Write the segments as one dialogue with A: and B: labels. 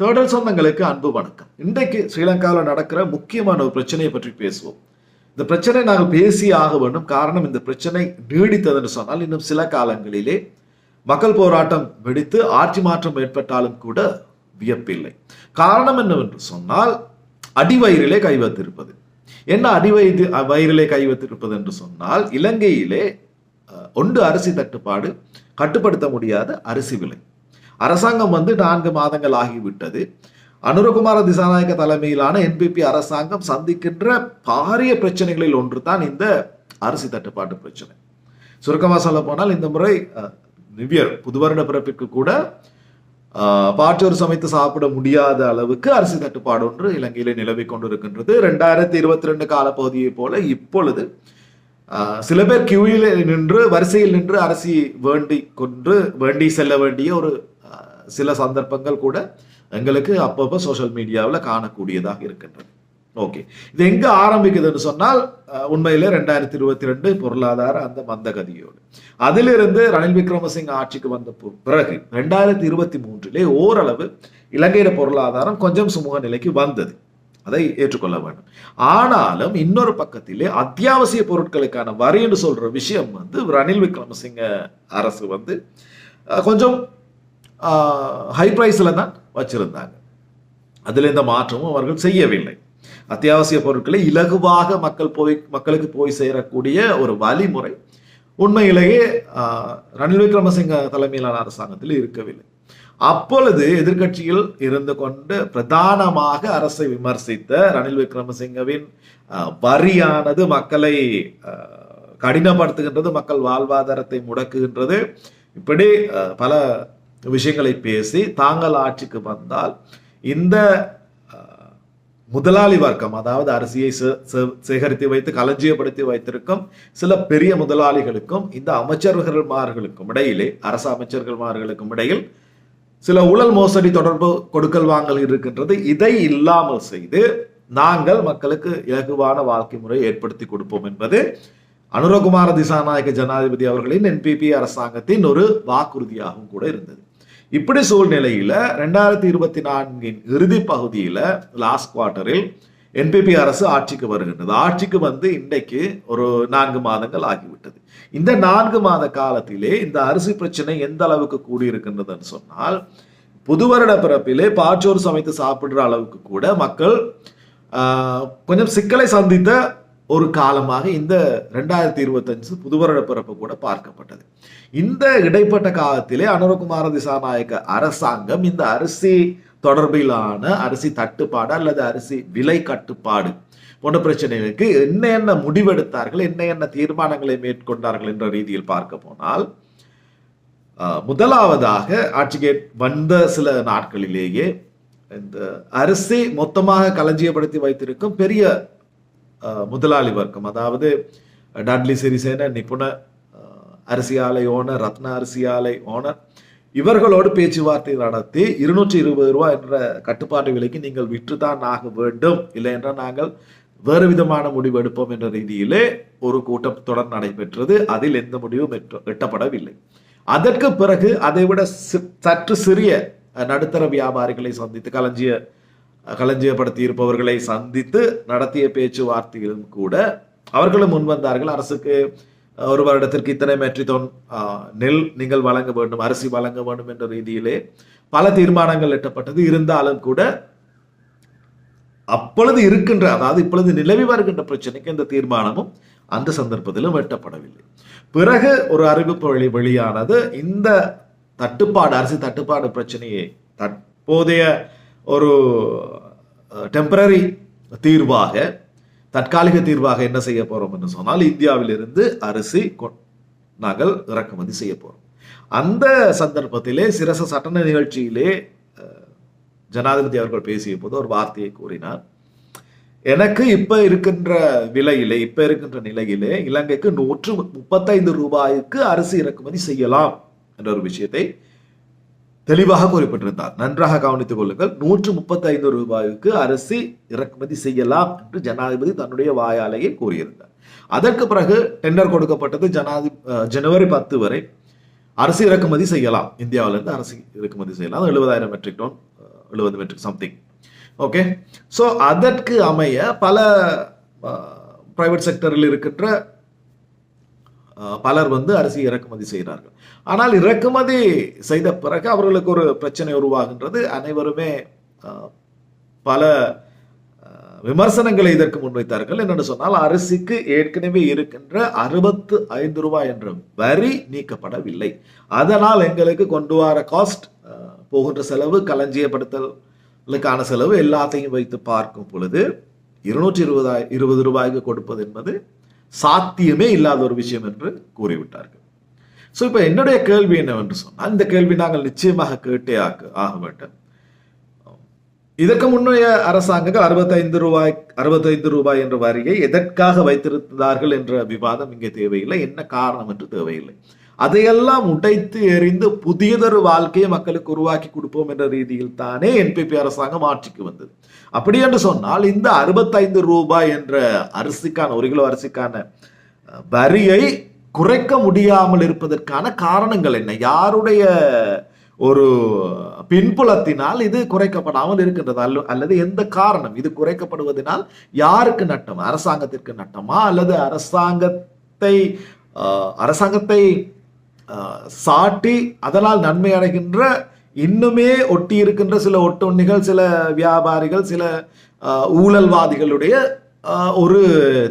A: தேடல் சொந்தங்களுக்கு அன்பு வணக்கம். இன்றைக்கு ஸ்ரீலங்காவில் நடக்கிற முக்கியமான ஒரு பிரச்சனையை பற்றி பேசுவோம். இந்த பிரச்சனை நாங்கள் பேசி ஆக வேண்டும். காரணம் இந்த பிரச்சனை நீடித்ததுன்னு சொன்னால் இன்னும் சில காலங்களிலே மக்கள் போராட்டம் வெடித்து ஆட்சி மாற்றம் ஏற்பட்டாலும் கூட வியப்பில்லை. காரணம் என்னவென்று சொன்னால் அடிவயிறிலே கை வைத்திருப்பது. என்ன அடிவயிறு வயிறிலே கை வைத்திருப்பது என்று சொன்னால் இலங்கையிலே ஒன்று அரிசி தட்டுப்பாடு கட்டுப்படுத்த முடியாத அரிசி விலை. அரசாங்கம் வந்து நான்கு மாதங்கள் ஆகிவிட்டது. அனுரகுமார திசாநாயக்க தலைமையிலான என்பிபி அரசாங்கம் சந்திக்கின்ற பாரிய பிரச்சனைகளில் ஒன்று தான் இந்த அரிசி தட்டுப்பாட்டு பிரச்சனை. சுருக்கமாக சொல்ல போனால் இந்த முறை நிவியர் புது வருட பிறப்பிற்கு கூட பாற்றோர் சமைத்து சாப்பிட முடியாத அளவுக்கு அரிசி தட்டுப்பாடு ஒன்று இலங்கையில நிலவி கொண்டிருக்கின்றது. ரெண்டாயிரத்தி இருபத்தி ரெண்டு காலப்பகுதியை போல இப்பொழுது சில பேர் கியூவில் நின்று வரிசையில் நின்று அரிசி வேண்டி கொண்டு வேண்டி செல்ல வேண்டிய ஒரு சில சந்தர்ப்பங்கள் கூட எங்களுக்கு அப்பப்போ சோஷியல் மீடியாவில் காணக்கூடியதாக இருக்கின்றது. ஓகே இது எங்க ஆரம்பிக்குதுன்னு சொன்னால் உண்மையிலே ரெண்டாயிரத்தி இருபத்தி ரெண்டு பொருளாதார அந்த மந்தகதியோடு. அதிலிருந்து ரணில் விக்ரமசிங்க ஆட்சிக்கு வந்த பிறகு ரெண்டாயிரத்தி இருபத்தி மூன்றிலே ஓரளவு இலங்கையில பொருளாதாரம் கொஞ்சம் சுமூக நிலைக்கு வந்தது. அதை ஏற்றுக்கொள்ள வேண்டும். ஆனாலும் இன்னொரு பக்கத்திலே அத்தியாவசிய பொருட்களுக்கான வரி என்று சொல்ற விஷயம் வந்து ரணில் விக்ரமசிங்க அரசு வந்து கொஞ்சம் ஹை ப்ரைஸில் தான் வச்சுருந்தாங்க. அதில் எந்த மாற்றமும் அவர்கள் செய்யவில்லை. அத்தியாவசிய பொருட்களை இலகுவாக மக்கள் போய் மக்களுக்கு போய் சேரக்கூடிய ஒரு வழிமுறை உண்மையிலேயே ரணில் விக்ரமசிங்க தலைமையிலான அரசாங்கத்தில் இருக்கவில்லை. அப்பொழுது எதிர்க்கட்சியில் இருந்து கொண்டு பிரதானமாக அரசை விமர்சித்த ரணில் விக்ரமசிங்கவின் வரியானது மக்களை கடினப்படுத்துகின்றது மக்கள் வாழ்வாதாரத்தை முடக்குகின்றது. இப்படி பல விஷயங்களை பேசி தாங்கள் ஆட்சிக்கு வந்தால் இந்த முதலாளி வர்க்கம் அதாவது அரிசியை சே- சே- சேகரித்து வைத்து களஞ்சியப்படுத்தி வைத்திருக்கும் சில பெரிய முதலாளிகளுக்கும் இந்த அமைச்சர்கள்மார்களுக்கும் இடையிலே அரசு அமைச்சர்கள்மார்களுக்கும் இடையில் சில ஊழல் மோசடி தொடர்பு கொடுக்கல் வாங்கல் இருக்கின்றது. இதை இல்லாமல் செய்து நாங்கள் மக்களுக்கு இலகுவான வாழ்க்கை முறையை ஏற்படுத்தி கொடுப்போம் என்பது அனுரகுமார திசாநாயக ஜனாதிபதி அவர்களின் என்பிபி அரசாங்கத்தின் ஒரு வாக்குறுதியாகவும் கூட இருந்தது. இப்படி சூழ்நிலையில் ரெண்டாயிரத்தி இருபத்தி நான்கின் இறுதி பகுதியில் லாஸ்ட் குவார்ட்டரில் என்பிபி அரசு ஆட்சிக்கு வருகின்றது. ஆட்சிக்கு வந்து இன்றைக்கு ஒரு நான்கு மாதங்கள் ஆகிவிட்டது. இந்த நான்கு மாத காலத்திலே இந்த அரிசி பிரச்சனை எந்த அளவுக்கு கூடியிருக்கின்றதுன்னு சொன்னால் புது வருட பிறப்பிலே பாற்றோர் சமைத்து சாப்பிடுற அளவுக்கு கூட மக்கள் கொஞ்சம் சிக்கலை சந்தித்த ஒரு காலமாக இந்த ரெண்டாயிரத்தி இருபத்தஞ்சு புது பிறப்பு கூட பார்க்கப்பட்டது. இந்த இடைப்பட்ட காலத்திலே அனுரகுமார திசாநாயக்க அரசாங்கம் இந்த அரிசி தொடர்பிலான அரிசி தட்டுப்பாடு அல்லது அரிசி விலை கட்டுப்பாடு போன்ற பிரச்சனைகளுக்கு என்ன என்ன முடிவெடுத்தார்கள் என்ன என்ன தீர்மானங்களை மேற்கொண்டார்கள் என்ற ரீதியில் பார்க்க போனால் முதலாவதாக ஆட்சிக்கு வந்த சில நாட்களிலேயே இந்த அரிசி மொத்தமாக களஞ்சியப்படுத்தி வைத்திருக்கும் பெரிய முதலாளி வர்க்கம். அதாவது டாட்லி சிறிசேன நிபுண ஆஹ், அரிசி ஆலை ஓனர் ரத்ன அரிசி ஆலை ஓனர் இவர்களோடு பேச்சுவார்த்தை நடத்தி இருநூற்றி இருபது ரூபாய் என்ற கட்டுப்பாட்டு விலைக்கு நீங்கள் விற்றுதான் ஆக வேண்டும். இல்லை என்றால் நாங்கள் வேறு விதமான முடிவு எடுப்போம் என்ற ரீதியிலே ஒரு கூட்டம் தொடர் நடைபெற்றது. அதில் எந்த முடிவும் எட்டப்படவில்லை. அதற்கு பிறகு அதைவிட சற்று சிறிய நடுத்தர வியாபாரிகளை சந்தித்து களஞ்சிய களஞ்சியப்படுத்தி இருப்பவர்களை சந்தித்து நடத்திய பேச்சுவார்த்தையிலும் கூட அவர்களும் முன்வந்தார்கள் அரசுக்கு ஒரு வருடத்திற்கு இத்தனை மெட்ரிக் நெல் நீங்கள் வழங்க வேண்டும் அரிசி வழங்க வேண்டும் என்ற ரீதியிலே பல தீர்மானங்கள் எட்டப்பட்டது. இருந்தாலும் கூட அப்பொழுது இருக்கின்ற அதாவது இப்பொழுது நிலவி வருகின்ற பிரச்சனைக்கு இந்த தீர்மானமும் அந்த சந்தர்ப்பத்திலும் வெட்டப்படவில்லை பிறகு ஒரு அறிவிப்பு வெளி வெளியானது இந்த தட்டுப்பாடு அரிசி தட்டுப்பாடு பிரச்சனையை தற்போதைய ஒரு டெம்பரரி தீர்வாக தற்காலிக தீர்வாக என்ன செய்ய போறோம் என்று சொன்னால் இந்தியாவிலிருந்து அரிசி நாங்கள் இறக்குமதி செய்ய போறோம். அந்த சந்தர்ப்பத்திலே சிரச சட்டன நிகழ்ச்சியிலே ஜனாதிபதி அவர்கள் பேசிய போது ஒரு வார்த்தையை கூறினார். எனக்கு இப்ப இருக்கின்ற விலையிலே இப்ப இருக்கின்ற நிலையிலே இலங்கைக்கு நூற்று முப்பத்தைந்து ரூபாய்க்கு அரிசி இறக்குமதி செய்யலாம் என்ற ஒரு விஷயத்தை தெளிவாக குறிப்பிட்டிருந்தார். நன்றாக கவனித்துக் கொள்ளுங்கள். நூற்று முப்பத்தைந்து ரூபாய்க்கு அரிசி இறக்குமதி செய்யலாம் என்று ஜனாதிபதி தன்னுடைய வாயாலேயே கூறியிருந்தார். அதற்கு பிறகு டெண்டர் கொடுக்கப்பட்டது ஜனாதி ஜனவரி பத்து வரை அரிசி இறக்குமதி செய்யலாம். இந்தியாவிலிருந்து அரிசி இறக்குமதி செய்யலாம். எழுபதாயிரம் மெட்ரிக் டன் எழுபது மெட்ரிக் சம்திங் ஓகே ஸோ அதற்கு அமைய பல பிரைவேட் செக்டரில் இருக்கின்ற பலர் வந்து அரிசி இறக்குமதி செய்கிறார்கள். ஆனால் இறக்குமதி செய்த பிறகு அவர்களுக்கு ஒரு பிரச்சனை உருவாகின்றது. அனைவருமே பல விமர்சனங்களை இதற்கு முன்வைத்தார்கள். என்னென்னு சொன்னால் அரிசிக்கு ஏற்கனவே இருக்கின்ற அறுபத்து ஐந்து ரூபாய் என்ற வரி நீக்கப்படவில்லை. அதனால் எங்களுக்கு கொண்டு வர காஸ்ட் போகின்ற செலவு களஞ்சியப்படுத்தலுக்கான செலவு எல்லாத்தையும் வைத்து பார்க்கும் பொழுது இருநூற்றி இருபதாய் இருபது ரூபாய்க்கு கொடுப்பது என்பது சாத்தியமே இல்லாத ஒரு விஷயம் என்று கூறிவிட்டார்கள். ஸோ இப்போ என்னுடைய கேள்வி என்னவென்று சொன்னால் இந்த கேள்வி நாங்கள் நிச்சயமாக கேட்டே ஆக்க ஆக வேண்டும். இதற்கு முன்னைய அரசாங்கங்கள் அறுபத்தைந்து ரூபாய் அறுபத்தைந்து ரூபாய் என்ற வரியை எதற்காக வைத்திருந்தார்கள் என்ற விவாதம் இங்கே தேவையில்லை. என்ன காரணம் என்று தேவையில்லை. அதையெல்லாம் உடைத்து எறிந்து புதியதொரு வாழ்க்கையை மக்களுக்கு உருவாக்கி கொடுப்போம் என்ற ரீதியில் தானே என்பிபி அரசாங்கம் ஆட்சிக்கு வந்தது. அப்படி என்று சொன்னால் இந்த அறுபத்தைந்து ரூபாய் என்ற அரிசிக்கான ஒரு கிலோ அரிசிக்கான வரியை குறைக்க முடியாமல் இருப்பதற்கான காரணங்கள் என்ன? யாருடைய ஒரு பின்புலத்தினால் இது குறைக்கப்படாமல் இருக்கின்றது? அல்ல அல்லது எந்த காரணம்? இது குறைக்கப்படுவதனால் யாருக்கு நட்டம்? அரசாங்கத்திற்கு நட்டமா? அல்லது அரசாங்கத்தை அரசாங்கத்தை சாட்டி அதனால் நன்மை அடைகின்ற இன்னுமே ஒட்டி இருக்கின்ற சில ஒட்டொன்னிகள் சில வியாபாரிகள் சில ஊழல்வாதிகளுடைய ஒரு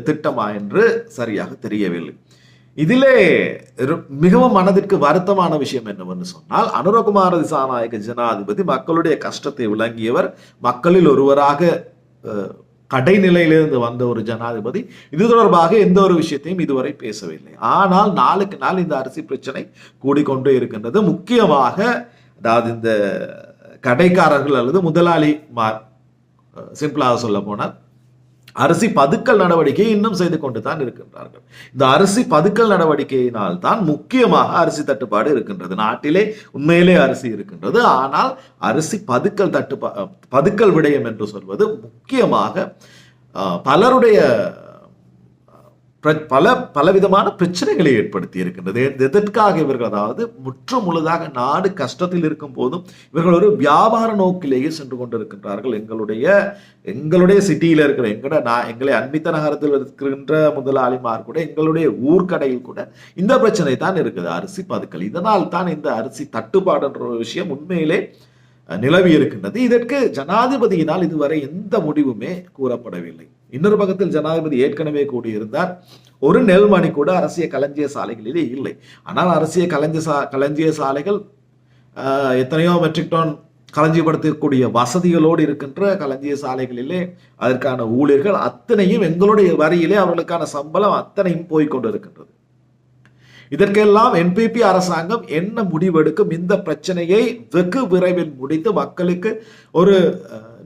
A: திட்டமா என்று சரியாக தெரியவில்லை. இதிலே மிகவும் மனதிற்கு வருத்தமான விஷயம் என்னவென்று சொன்னால் அனுரகுமார திசாநாயக ஜனாதிபதி மக்களுடைய கஷ்டத்தை விளங்கியவர் மக்களில் ஒருவராக கடைநிலையிலிருந்து வந்த ஒரு ஜனாதிபதி. இது தொடர்பாக எந்த ஒரு விஷயத்தையும் இதுவரை பேசவில்லை. ஆனால் நாளுக்கு நாள் இந்த அரிசி பிரச்சனை கூடிக்கொண்டே இருக்கின்றது. முக்கியமாக அதாவது இந்த கடைக்காரர்கள் அல்லது முதலாளி சிம்பிளாக சொல்ல போனால் அரிசி பதுக்கல் நடவடிக்கை இன்னும் செய்து கொண்டு தான் இருக்கின்றார்கள். இந்த அரிசி பதுக்கல் நடவடிக்கையினால் தான் முக்கியமாக அரிசி தட்டுப்பாடு இருக்கின்றது. நாட்டிலே உண்மையிலே அரிசி இருக்கின்றது. ஆனால் அரிசி பதுக்கல் தட்டுப்பா பதுக்கல் விடயம் என்று சொல்வது முக்கியமாக பலருடைய பல பலவிதமான பிரச்சனைகளை ஏற்படுத்தி இருக்கின்றது. எதற்காக இவர்கள் அதாவது முற்று முழுதாக நாடு கஷ்டத்தில் இருக்கும் போதும் இவர்கள் ஒரு வியாபார நோக்கிலேயே சென்று கொண்டிருக்கின்றார்கள். எங்களுடைய எங்களுடைய சிட்டியில் இருக்கிற எங்கட நான் எங்களை அன்பித்த நகரத்தில் இருக்கின்ற முதலாளிமார் கூட எங்களுடைய ஊர்க்கடையில் கூட இந்த பிரச்சனை தான் இருக்குது. அரிசி பதுக்கல். இதனால் தான் இந்த அரிசி தட்டுப்பாடுன்ற ஒரு விஷயம் உண்மையிலே நிலவி இருக்கின்றது. இதற்கு ஜனாதிபதியினால் இதுவரை எந்த முடிவுமே கூறப்படவில்லை. இன்னொரு பக்கத்தில் ஜனாதிபதி ஏற்கனவே கூடியிருந்தார். ஒரு நெல்மணி கூட அரசிய களஞ்சிய சாலைகளிலே இல்லை. ஆனால் அரசிய களஞ்சிய சா களஞ்சிய சாலைகள் எத்தனையோ மெட்ரிக் டன் களஞ்சியப்படுத்தக்கூடிய வசதிகளோடு இருக்கின்ற களஞ்சிய சாலைகளிலே அதற்கான ஊழியர்கள் அத்தனையும் எங்களுடைய வரியிலே அவர்களுக்கான சம்பளம் அத்தனையும் போய்க் கொண்டிருக்கின்றது. இதற்கெல்லாம் என்பிபி அரசாங்கம் என்ன முடிவெடுக்கும்? இந்த பிரச்சனையை வெகு விரைவில் முடித்து மக்களுக்கு ஒரு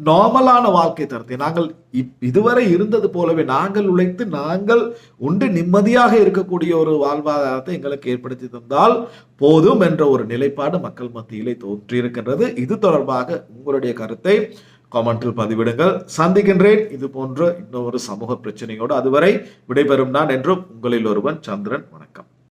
A: நார்மலான வாழ்க்கை தரத்தை நாங்கள் இப்- இதுவரை இருந்தது போலவே நாங்கள் உழைத்து நாங்கள் உண்டு நிம்மதியாக இருக்கக்கூடிய ஒரு வாழ்வாதாரத்தை எங்களுக்கு ஏற்படுத்தி தந்தால் போதும் என்ற ஒரு நிலைப்பாடு மக்கள் மத்தியிலே தோற்றியிருக்கின்றது இது தொடர்பாக உங்களுடைய கருத்தை கமெண்டில் பதிவிடுங்கள். சந்திக்கின்றேன். இது போன்ற இன்னொரு சமூக பிரச்சனையோடு அதுவரை விடைபெறும் நான் என்றும் உங்களில் ஒருவன் சந்திரன். வணக்கம்.